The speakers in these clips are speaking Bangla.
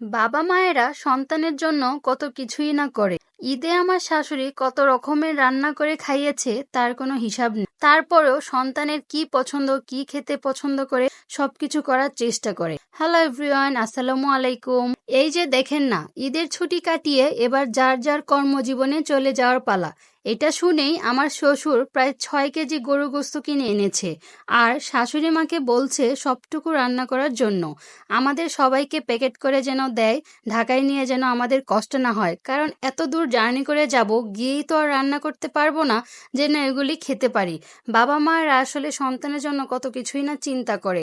বাবা মায়েরা সন্তানের জন্য কত কিছুই না করে। ঈদে আমার শাশুড়ি কত রকমের রান্না করে খাইয়েছে তার কোনো হিসাব নেই। তারপরেও সন্তানের কি পছন্দ, কি খেতে পছন্দ করে সবকিছু করার চেষ্টা করে। হ্যালো এভরিওয়ান, আসসালামু আলাইকুম। এই যে দেখেন না, ঈদের ছুটি কাটিয়ে এবার যার যার কর্মজীবনে চলে যাওয়ার পালা। এটা শুনেই আমার শ্বশুর প্রায় ছয় কেজি গরু গোস্ত কিনে এনেছে আর শাশুড়ি মাকে বলছে সবটুকু রান্না করার জন্য। আমাদের সবাইকে প্যাকেট করে যেন দেয়, ঢাকায় নিয়ে যেন আমাদের কষ্ট না হয়। কারণ এত দূর জার্নি করে যাব, গিয়েই তো আর রান্না করতে পারব না, যে না এগুলি খেতে পারি। বাবা মায়েরা আসলে সন্তানের জন্য কত কিছুই না চিন্তা করে।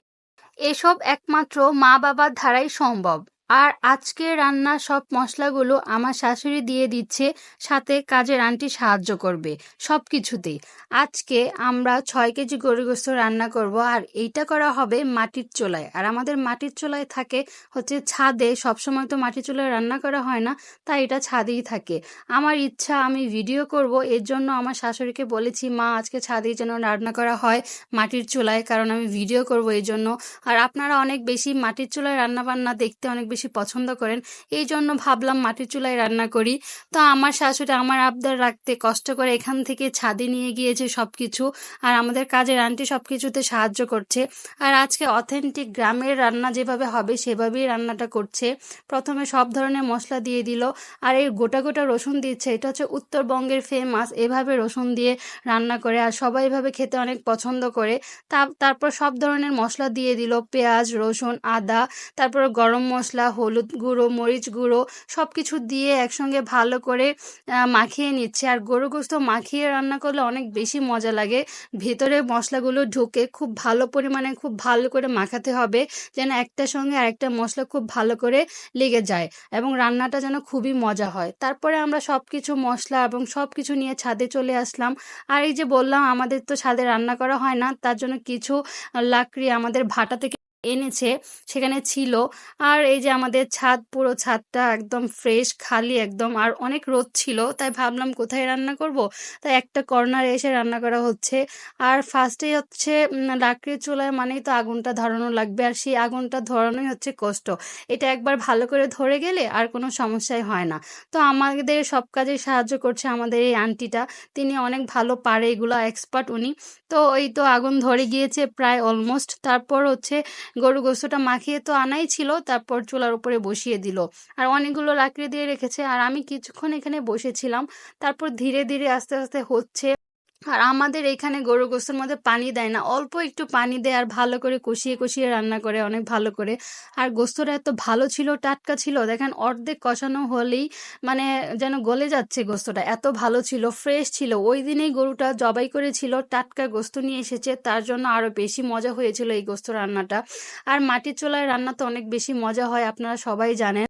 এসব একমাত্র মা বাবার ধারাই সম্ভব। আর আজকে রান্নার সব মশলাগুলো আমার শাশুড়ি দিয়ে দিচ্ছে, সাথে কাজের আন্টি সাহায্য করবে, সব কিছুতেই। আজকে আমরা ছয় কেজি গরু গোস্ত রান্না করব, আর এইটা করা হবে মাটির চোলায়। আর আমাদের মাটির চুলায় থাকে হচ্ছে ছাদে, সবসময় তো মাটির চোলায় রান্না করা হয় না, তাই এটা ছাদেই থাকে। আমার ইচ্ছা আমি ভিডিও করব, এর জন্য আমার শাশুড়িকে বলেছি, মা, আজকে ছাদেই যেন রান্না করা হয় মাটির চোলায়, কারণ আমি ভিডিও করব এই জন্য। আর আপনারা অনেক বেশি মাটির চোলায় রান্না বান্না দেখতে অনেক বেশি পছন্দ করেন, এই জন্য ভাবলাম মাটির চুলায় রান্না করি। তো আমার শাশুড়ি আমার আবদার রাখতে কষ্ট করে এখান থেকে ছাদে নিয়ে গিয়েছে সব কিছু আর আমাদের কাজের আন্টি সব কিছুতে সাহায্য করছে। আর আজকে অথেন্টিক গ্রামের রান্না যেভাবে হবে সেভাবেই রান্নাটা করছে। প্রথমে সব ধরনের মশলা দিয়ে দিল আর এই গোটা গোটা রসুন দিচ্ছে। এটা হচ্ছে উত্তরবঙ্গের ফেমাস এভাবে রসুন দিয়ে রান্না করে আর সবাই এভাবে খেতে অনেক পছন্দ করে। তা, তারপর সব ধরনের মশলা দিয়ে দিল। পেঁয়াজ, রসুন, আদা, তারপর গরম মশলা হলুদ গুঁড়ো, মরিচ গুঁড়ো সব কিছু দিয়ে একসঙ্গে ভালো করে মাখিয়ে নিচ্ছে। আর গরু গোস্ত মাখিয়ে রান্না করলে অনেক বেশি মজা লাগে। ভেতরে মশলাগুলো ঢুকে খুব ভালো পরিমাণে খুব ভালো করে মাখাতে হবে, যেন একটার সঙ্গে আরেকটা মশলা খুব ভালো করে লেগে যায় এবং রান্নাটা যেন খুবই মজা হয়। তারপরে আমরা সব কিছু মশলা এবং সব কিছু নিয়ে ছাদে চলে আসলাম। আর এই যে বললাম, আমাদের তো ছাদে রান্না করা হয় না, তার জন্য কিছু লাকড়ি আমাদের ভাটা থেকে এনেছে, সেখানে ছিল। আর এই যে আমাদের ছাদ, পুরো ছাদটা একদম ফ্রেশ খালি একদম। আর অনেক রোদ ছিল, তাই ভাবলাম কোথায় রান্না করব? তাই একটা কর্নারে এসে রান্না করা হচ্ছে। আর ফার্স্টেই হচ্ছে লাকড়ির চুলায় মানেই তো আগুনটা ধরানো লাগবে। আর সেই আগুনটা ধরানোই হচ্ছে কষ্ট। এটা একবার ভালো করে ধরে গেলে আর কোনো সমস্যাই হয় না। তো আমাদের সব কাজে সাহায্য করছে আমাদের এই আন্টিটা তিনি অনেক ভালো পারে, এগুলো এক্সপার্ট উনি। তো ওই তো আগুন ধরে গিয়েছে প্রায় অলমোস্ট তারপর হচ্ছে গরু গোস্তটা মাখিয়ে তো আনাই ছিল, তারপর চুলার উপরে বসিয়ে দিল। আর অনেকগুলো লাকড়ি দিয়ে রেখেছে, আর আমি কিছুক্ষণ এখানে বসেছিলাম। তারপর ধীরে ধীরে আস্তে আস্তে হচ্ছে। আর আমাদের এখানে গরু গোস্তর মধ্যে পানি দেয় না। অল্প একটু পানি দেয় আর ভালো করে কষিয়ে কষিয়ে রান্না করে, অনেক ভালো করে। আর গোস্তটা এত ভালো ছিল, টাটকা ছিল, দেখেন অর্ধেক কষানো হলেই মানে যেন গলে যাচ্ছে গোস্তটা। এত ভালো ছিল ফ্রেশ ছিল। ওই দিনেই গরুটা জবাই করেছিল, টাটকা গোস্ত নিয়ে এসেছে। তার জন্য আরও বেশি মজা হয়েছিল এই গোস্ত রান্নাটা। আর মাটির চোলায় রান্না তো অনেক বেশি মজা হয়, আপনারা সবাই জানেন।